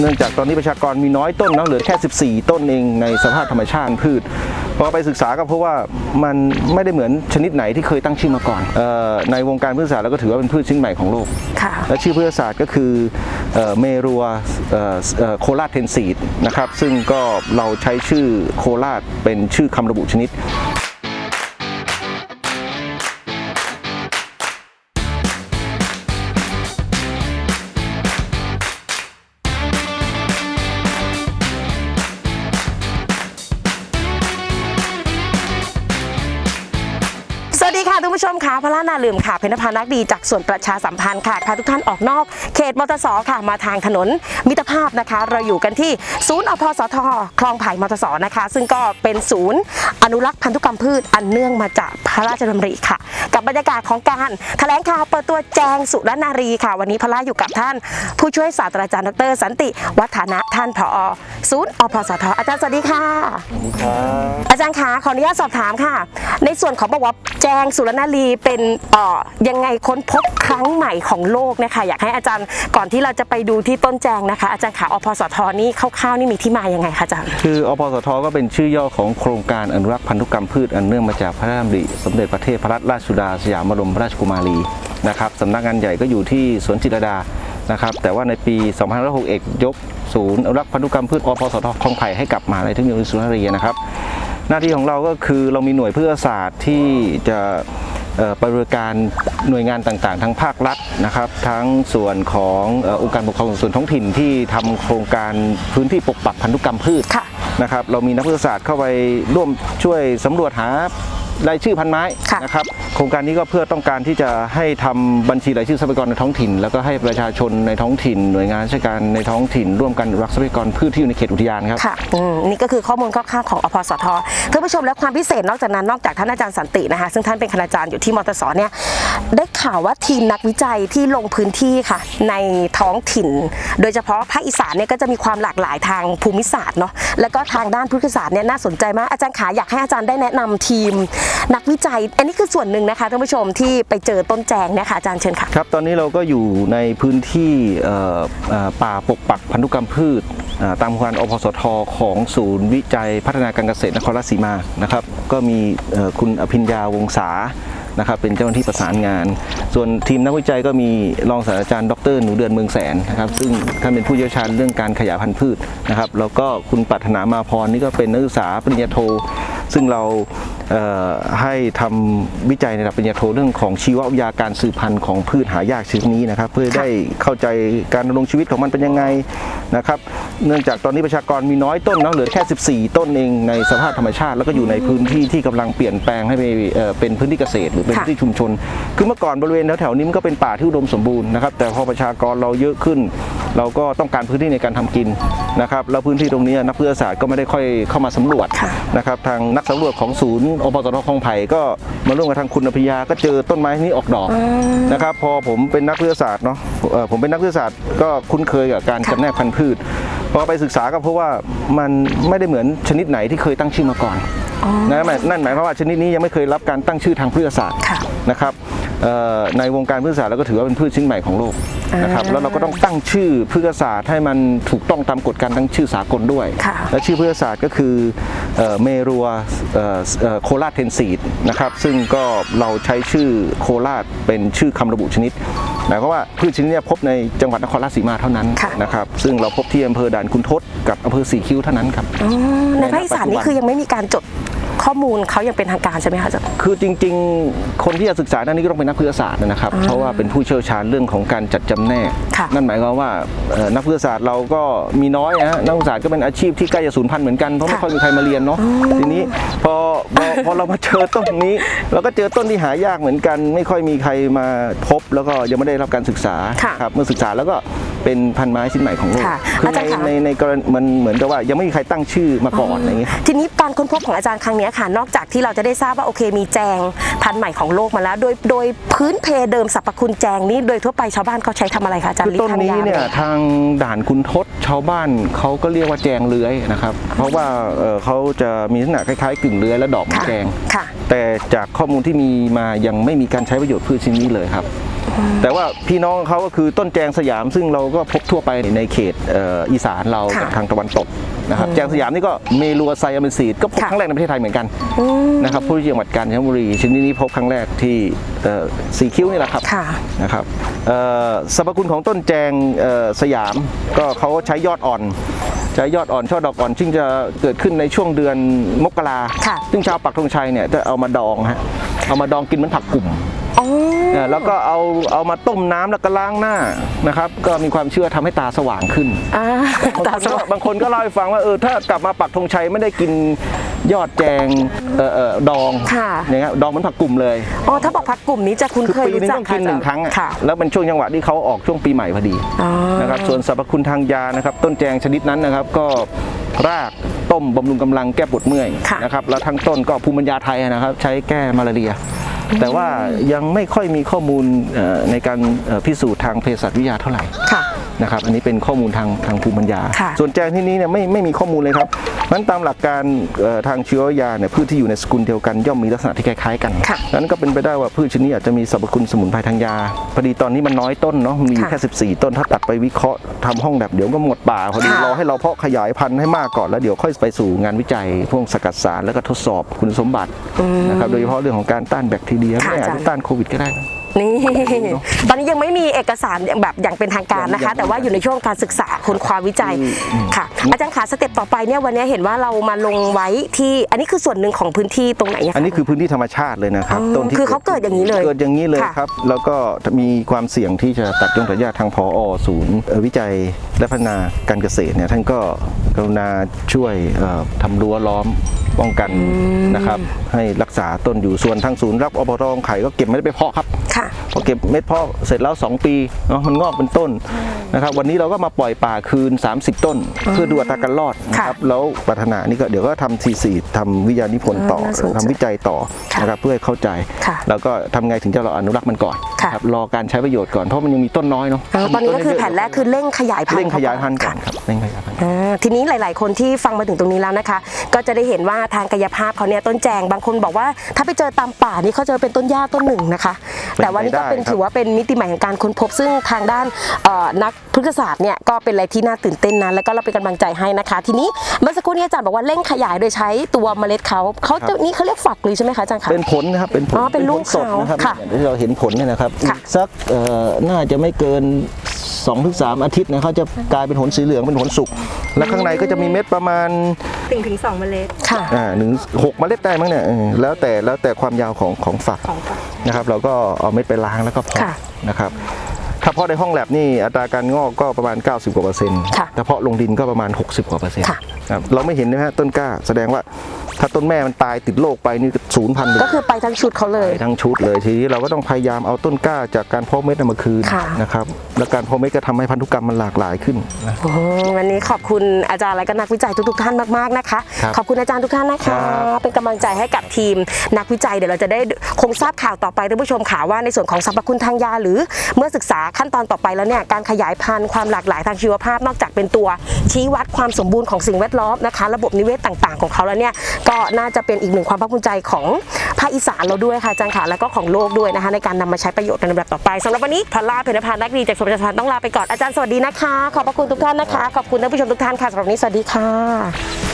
เนื่องจากตอนนี้ประชากรมีน้อยต้นเนาะเหลือแค่ 14 ต้นเองในสภาพธรรมชาติพืชพอไปศึกษาก็เพราะว่ามันไม่ได้เหมือนชนิดไหนที่เคยตั้งชื่อมาก่อนเออในวงการพืชศาสตร์เราก็ถือว่าเป็นพืชชนิดใหม่ของโลกค่ะและชื่อพืชศาสตร์ก็คือเอ่อเมรัวโคลาเทนซีดนะครับซึ่งก็เราใช้ชื่อโคลาเป็นชื่อคำระบุชนิด ผู้ชมค่ะพระลานาลืมค่ะเพญรพานักดีจากส่วนประชาสัมพันธ์ค่ะพาทุกท่านออกนอก เขตมอเตอร์สอค่ะมาทางถนนมิตรภาพนะคะ เราอยู่กันที่ศูนย์อพสทคลองไผ่มอเตอร์สอนะคะ ซึ่งก็เป็นศูนย์อนุรักษ์พันธุกรรมพืชอันเนื่องมาจากพระราชดำริค่ะ กับบรรยากาศของการแถลงข่าวเปิดตัวแจงสุรนารีค่ะ วันนี้พระลาอยู่กับท่าน ผู้ช่วยศาสตราจารย์ดร สันติ วัฒนะท่านผอศูนย์อพสทอาจารย์สวัสดีค่ะอาจารย์คะขออนุญาตสอบถามค่ะ ในส่วนของบอกว่าแจงสุรนารีเป็นยังไงค้นพบครั้งใหม่ของโลกนะคะอยากให้อาจารย์ก่อนที่เราจะไปดูที่ต้นแจงนะคะ อาจารย์ขาอพสทนี่คร่าวๆนี่มีที่มายังไงคะอาจารย์คืออปสทก็เป็นชื่อย่อของโครงการอนุรักษ์พันธุกรรมพืชอันเนื่องมาจากพระราชดำริสมเด็จพระเทพรัตนราชสุดาสยามบรมราชกุมารีนะครับสำนักงานใหญ่ก็อยู่ที่สวนจิตรดานะครับแต่ว่าในปี 2561 ยกศูนย์อนุรักษ์พันธุกรรมพืชอปสทคลองไผ่ให้กลับมาในเทคโนโลยีสุนทรีนะครับ หน้าที่ของเราก็คือเรามีหน่วยพืชศาสตร์ที่จะ บัติการหน่วยงานต่างๆ ทั้งภาครัฐนะครับ ทั้งส่วนของเอ่อองค์การปกครองส่วนท้องถิ่นที่ทำโครงการพื้นที่ปกปักพันธุกรรมพืชค่ะนะครับเรามีนักพืชศาสตร์เข้าไปร่วมช่วยสำรวจหา รายชื่อพันไม้ค่ะนะครับโครงการนี้ก็เพื่อต้องการที่จะให้ทำบัญชีรายชื่อทรัพยากรในท้องถิ่น แล้วก็ให้ประชาชนในท้องถิ่น หน่วยงานราชการในท้องถิ่น ร่วมกันอนุรักษ์ทรัพยากรพืชที่อยู่ในเขตอุทยานครับ ค่ะอืมนี่ก็คือข้อมูลคร่าวๆของอพสทท่านผู้ชมและความพิเศษนอกจากนั้นนอกจากท่านอาจารย์สันตินะคะ ซึ่งท่านเป็นคณาจารย์อยู่ที่มอเตอร์สเนี่ย ได้ข่าวว่าทีมนักวิจัยที่ลงพื้นที่ค่ะ ในท้องถิ่น โดยเฉพาะภาคอีสานเนี่ยก็จะมีความหลากหลายทางภูมิศาสตร์เนาะแล้วก็ทางด้านพฤกษศาสตร์เนี่ยน่าสนใจมากอาจารย์ขาอยากให้อาจารย์ได้แนะนำทีม นักวิจัย อันนี้คือส่วนหนึ่งนะคะท่านผู้ชมที่ไปเจอต้นแจงเนี่ยค่ะอาจารย์เชิญค่ะครับตอนนี้เราก็อยู่ในพื้นที่ป่าปกปักพันธุกรรมพืชตามโครงการอพสทของศูนย์วิจัยพัฒนาการเกษตรนครราชสีมานะครับก็มีคุณอภิญญาวงศา นะครับเป็นเจ้าหน้าที่ประสานงาน ส่วนทีมนักวิจัยก็มีรองศาสตราจารย์ดรหนูเดือนเมืองแสนนะครับซึ่งท่านเป็นผู้เชี่ยวชาญเรื่องการขยายพันธุ์พืชนะครับแล้วก็คุณปรารถนามาพรนี่ก็เป็นนักศึกษาปริญญาโท ซึ่งเราเให้ทำวิจัยในระดับปริญญาโทเรื่องของชีววิทยาการสืบพันธุ์ของพืชหายากชนิดนี้นะครับ เพื่อได้เข้าใจการดำรงชีวิตของมันเป็นยังไงนะครับ เนื่องจากตอนนี้ประชากรมีน้อยต้นนะเหลือแค่ 14 ต้นเองในสภาพธรรมชาติ แล้วก็อยู่ในพื้นที่ที่กำลังเปลี่ยนแปลงให้ไปเป็นพื้นที่เกษตรหรือเป็นพื้นที่ชุมชน คือเมื่อก่อนบริเวณแถวๆนี้มันก็เป็นป่าที่อุดมสมบูรณ์นะครับแต่พอประชากรเราเยอะขึ้น เราก็ต้องการพื้นที่ในการทำกินนะครับแล้วพื้นที่ตรงนี้นักวิทยาศาสตร์ก็ไม่ได้ค่อยเข้ามาสำรวจค่ะนะครับทางนักสำรวจของศูนย์อปตทคลองไผ่ก็มาร่วมกับทางคุณอภิยาก็เจอต้นไม้นี้ออกดอกนะครับพอผมเป็นนักวิทยาศาสตร์เนาะเอ่อผมเป็นนักวิทยาศาสตร์ก็คุ้นเคยกับการค่ะจำแนกพันธุ์พืชพอไปศึกษาก็เพราะว่ามันไม่ได้เหมือนชนิดไหนที่เคยตั้งชื่อมาก่อนนะหมายนั่นหมายความว่าชนิดนี้ยังไม่เคยรับการตั้งชื่อทางพืชศาสตร์ค่ะนะครับเอ่อ ในวงการพืชศาสตร์เราก็ถือว่าเป็นพืชชนิดใหม่ของโลกนะครับอ่าแล้วเราก็ต้องตั้งชื่อพืชศาสตร์ให้มันถูกต้องตามกฎการตั้งชื่อสากลด้วยค่ะและชื่อพืชศาสตร์ก็คือเอ่อเมรัวโคลาเทนซีดนะครับซึ่งก็เราใช้ชื่อโคลาเป็นชื่อคำระบุชนิดหมายความว่าพืชชนิดเนี้พบในจังหวัดนครราชสีมาเท่านั้นค่ะนะครับซึ่งเราพบที่อำเภอด่านคุณทศกับอำเภอสีคิ้วเท่านั้นครับอ๋อในภาคอีสานนี่คือยังไม่มีการจด ข้อมูลเขายังเป็นทางการใช่ไหมคะอาจารย์ คือจริงๆ คนที่จะศึกษาด้านนี้ก็ต้องเป็นนักพืชศาสตร์นะครับ เพราะว่าเป็นผู้เชี่ยวชาญเรื่องของการจัดจำแนก ค่ะ นั่นหมายความว่าเอ่อนักพืชศาสตร์เราก็มีน้อยนะฮะนักพืชศาสตร์ก็เป็นอาชีพที่ใกล้จะสูญพันธุ์เหมือนกันเพราะไม่ค่ะค่อยมีใครมาเรียนเนาะทีนี้พอพอพอเรามาเจอต้นนี้ เราก็เจอต้นที่หายากเหมือนกัน ไม่ค่อยมีใครมาพบ แล้วก็ยังไม่ได้รับการศึกษาค่ะ ครับเมื่อศึกษาแล้วก็ เป็นพันธุ์ไม้ชิ้นใหม่ของโลกค่ะคืออาจารย์ในคะ ในในกรณีมันเหมือนกับว่ายังไม่มีใครตั้งชื่อมาก่อนอะไรอย่างเงี้ย ทีนี้การค้นพบของอาจารย์ครั้งเนี้ยค่ะ นอกจากที่เราจะได้ทราบว่าโอเคมีแจงพันธุ์ใหม่ของโลกมาแล้ว โดยโดยพื้นเพเดิมสรรพคุณแจงนี้โดยทั่วไปชาวบ้านเขาใช้ทำอะไรคะอาจารย์คือต้นนี้ทางาเนี่ยไหมทางด่านคุณทศชาวบ้านเขาก็เรียกว่าแจงเลื้อยนะครับ เพราะว่าเอ่อเขาจะมีลักษณะคล้ายๆกึ่งเลื้อยและดอกเหมือนค่ะแจง ค่ะ แต่จากข้อมูลที่มีมายังไม่มีการใช้ประโยชน์พืชชนิดนี้เลยครับ แต่ว่าพี่น้องเขาก็คือต้นแจงสยามซึ่งเราก็พบทั่วไปในเขตเอ่ออีสานเราค่ะทางตะวันตกนะครับแจงสยามนี่ก็เมลัวไซอามิซีดก็พบค่ะครั้งแรกในประเทศไทยเหมือนกันอืมนะครับผู้ที่จังหวัดกาญจนบุรีชนิดนี้พบครั้งแรกที่เอ่อสีคิ้วนี่แหละครับค่ะนะครับเอ่อสรรพคุณของต้นแจงเอ่อสยามก็เขาใช้ยอดอ่อนใช้ยอดอ่อนช่อดอกอ่อนซึ่งจะเกิดขึ้นในช่วงเดือนมกราค่ะซึ่งชาวปักธงชัยเนี่ยจะเอามาดองฮะเอามาดองกินเหมือนผักกลุ่มอ๋อเอ่อ แล้วก็เอาเอามาต้มน้ำแล้วก็ล้างหน้านะครับ ก็มีความเชื่อทำให้ตาสว่างขึ้นอ่าบางตาคนสก็ว่างบางคนก็เล่าให้ฟังว่าเออถ้ากลับมาปักธงชัยไม่ได้กินยอดแจงเอ่อเอ่อดองค่ะอย่างเงี้ยดองเหมือนผักกลุ่มเลยอ๋อถ้าบอกพักกลุ่มนี้จะคุ้นคือเคยปีนึรู้งจักต้องกินหนึ่งครั้งอะค่ะแล้วเป็นช่วงจังหวะที่เขาออกช่วงปีใหม่พอดีอ๋อนะครับส่วนสรรพคุณทางยานะครับ ต้นแจงชนิดนั้นนะครับก็รากต้มบำรุงกำลังแก้ปวดเมื่อยค่ะนะครับแล้วทั้งต้นก็ภูมิปัญญาไทยนะครับ ใช้แก้มาลาเรีย แต่ว่ายังไม่ค่อยมีข้อมูลในการพิสูจน์ทางเภสัชวิทยาเท่าไหร่ค่ะ นะครับอันนี้เป็นข้อมูลทางทางภูมิปัญญาค่ะส่วนแจงที่นี้เนี่ยไม่ไม่มีข้อมูลเลยครับนั้นตามหลักการเอ่อทางชีววิทยาเนี่ยพืชที่อยู่ในสกุลเดียวกันย่อมมีลักษณะที่คล้ายๆกันค่ะนั้นก็เป็นไปได้ว่าพืชชนิดนี้อาจจะมีสรรพคุณสมุนไพรทางยาพอดีตอนนี้มันน้อยต้นเนาะมีอยู่ค่ะแค่ 14 ต้นถ้าตัดไปวิเคราะห์ทำห้องแบบเดี๋ยวก็หมดป่าพอดีค่ะรอให้เราเพาะขยายพันธุ์ให้มากก่อนแล้วเดี๋ยวค่อยไปสู่งานวิจัยพวกสกัดสารแล้วก็ทดสอบคุณสมบัตินะครับโดยเฉพาะเรื่องของการต้านแบคทีเรียค่ะไม่อาจอาจารย์จะต้านโควิดก็ได้ นะนี่ ตอนนี้ยังไม่มีเอกสารแบบอย่างเป็นทางการนะคะยังแต่ว่าอยู่ในช่วงการศึกษาค้นคว้าวิจัยค่ะ อาจารย์ขาสเต็ปต่อไปเนี่ยวันนี้เห็นว่าเรามาลงไว้ที่อันนี้คือส่วนหนึ่งของพื้นที่ตรงไหนะคะ อันนี้คือพื้นที่ธรรมชาติเลยนะครับ อ๋อต้นที่คือเขาเกิดอย่างนี้เลยเกิดอย่างนี้เลยค่ะ ครับ แล้วก็มีความเสี่ยงที่จะตัดยงตัดหญ้าทางพอศูนย์เอ่อวิจัยและพัฒนาการเกษตรเนี่ยท่านก็กรุณาช่วยเอ่อทำรั้วล้อมป้องกันนะครับ ให้รักษาต้นอยู่ส่วนทางศูนย์รับอบตองไข่ก็เก็บไม่ได้ไปเพาะครับค่ะพอเก็บเม็ดเพาะเสร็จแล้ว 2 ปีเนาะมันงอกเป็นต้นนะครับวันนี้เราก็มาปล่อยป่าคืน 30 ต้น เพื่อดูอัตราการรอดนะครับแล้วปัฒนานี่ก็เดี๋ยวก็ทำทีสีทำวิทยานิพนธ์ต่อน่าสนใจทำวิจัยต่อค่ะนะครับเพื่อให้เข้าใจค่ะแล้วก็ทำไงถึงจะเราอนุรักษ์มันก่อนค่ะครับรอการใช้ประโยชน์ก่อนเพราะมันยังมีต้นน้อยเนาะอ๋อตอนนี้ก็คือแผนแรกคือเร่งขยายพันธุ์เร่งขยายพันธุ์ก่อนค่ะครับเร่งขยายพันธุ์อ่าทีนี้หลาย ๆ คนที่ฟังมาถึงตรงนี้แล้วนะคะ ก็จะได้เห็นว่าทางกายภาพเขาเนี่ยต้นแจงบางคนบอกว่า ถ้าไปเจอตามป่านี่เขาเจอเป็นต้นหญ้าต้นหนึ่งนะคะเป็นไปแต่ว่านี่ก็เป็นได้ครับถือว่าเป็นมิติใหม่ของการค้นพบ ซึ่งทางด้านเอ่อนักพฤกษศาสตร์เนี่ยก็เป็นอะไรที่น่าตื่นเต้นนะแล้วก็เราเป็นกำลังใจให้นะคะ ทีนี้เมื่อสักครู่นี้อาจารย์บอกว่าเร่งขยายโดยใช้ตัวเมล็ดเขาเขาจะนี่เขาเรียกฝักเลยใช่ไหมคะอาจารย์คะเป็นผลนะครับเป็นผลอ๋อเป็นลูกผลสดนะครับเขาค่ะอย่างที่เราเห็นผลเนี่ยนะครับค่ะอีกสักเอ่อน่าจะไม่เกิน 2อถึงสอาทิตย์นะเขาจะกลายเป็นผลสีเหลืองเป็นผลสุก และข้างในก็จะมีเม็ดประมาณถึงถึงสองเมล็ดค่ะอ่าหนึ่งหกเมล็ดได้มั้งเนี่ยเออแล้วแต่แล้วแต่ความยาวของของฝักของฝัก นะครับ เราก็เอาเม็ดไปล้างแล้วก็เพาะค่ะนะครับถ้าเพาะในห้องแลบนี่อัตราการงอกก็ประมาณ 90 กว่าเปอร์เซ็นต์ค่ะถ้าเพาะลงดินก็ประมาณ 60 กว่าเปอร์เซ็นต์ค่ะ ครับเราไม่เห็นนะฮะต้นกล้าแสดงว่า ถ้าต้นแม่มันตายติดโรคไปนี่ศูนย์พันธุ์ไปก็คือไปทั้งชุดเขาเลย ไปทั้งชุดเลยทีนี้เราก็ต้องพยายามเอาต้นกล้าจากการเพาะเม็ดเอามาคืนค่ะนะครับแล้วการเพาะเม็ดก็ทำให้พันธุกรรมมันหลากหลายขึ้นนะโอ้โหวันนี้ขอบคุณอาจารย์และก็นักวิจัยทุกๆท่านมากๆนะคะครับขอบคุณอาจารย์ทุกท่านนะคะครับเป็นกำลังใจให้กับทีมนักวิจัยเดี๋ยวเราจะได้คงทราบข่าวต่อไปท่านผู้ชมค่ะว่าในส่วนของสรรพคุณทางยา หรือเมื่อศึกษาขั้นตอนต่อไปแล้วเนี่ยการขยายพันธุ์ความหลากหลายทางชีวภาพ นอกจากเป็นตัวชี้วัดความสมบูรณ์ของสิ่งแวดล้อมนะคะ ระบบนิเวศต่าง ๆของเขาแล้วเนี่ยก็น่าจะเป็นอีกหนึ่งความภาคภูมิใจของภาคอีสานเราด้วยค่ะอาจารย์ค่ะแล้วก็ของโลกด้วยนะคะ ในการนำมาใช้ประโยชน์ในลำดับต่อไปสำหรับวันนี้พลาเพนพานักดีจากสมรรถพันธ์ต้องลาไปก่อนอาจารย์สวัสดีนะคะ ขอบพระคุณทุกท่านนะคะขอบคุณท่านผู้ชมทุกท่านค่ะสำหรับวันนี้สวัสดีค่ะ